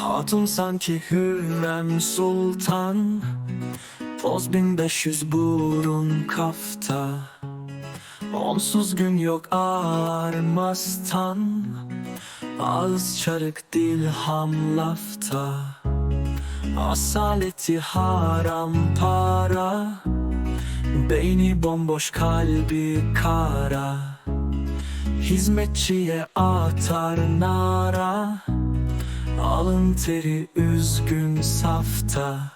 Hatun sanki Hürrem Sultan. Poz 1500 burun kafta. Onsuz gün yok ağarmaztan Ağız çarık dil ham lafta. Asaleti haram para. Beyni bomboş kalbi kara. Hizmetçiye atar nara Alın teri üzgün safta.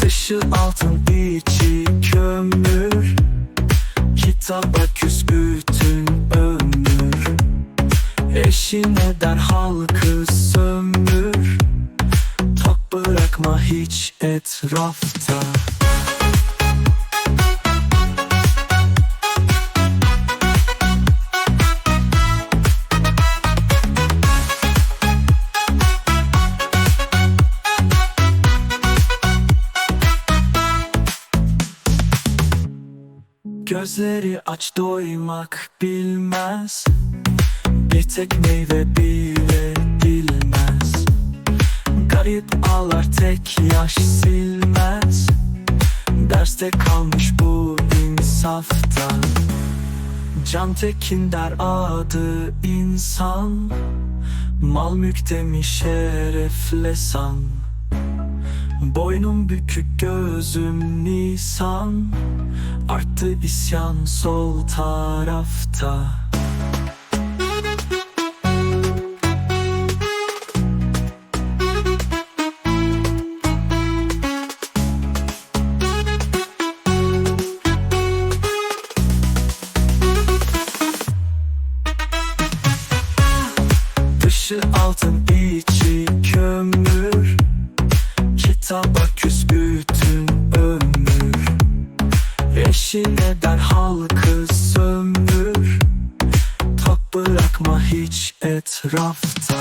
Dışı altın içi kömür Kitaba küs Eşine der halkı sömür. Tok bırakma hiç etrafta. Gözleri aç doymak bilmez Bir tek meyve bile bilmez. Garip ağlar tek yaş silmez. Derste kalmış bu insafta. Can Tekin der adı insan. Mal mülk demiş şerefle san. Boynum bükük gözüm nisan. Arttı isyan sol tarafta Eşine der halkı sömür. Tok bırakma hiç etrafta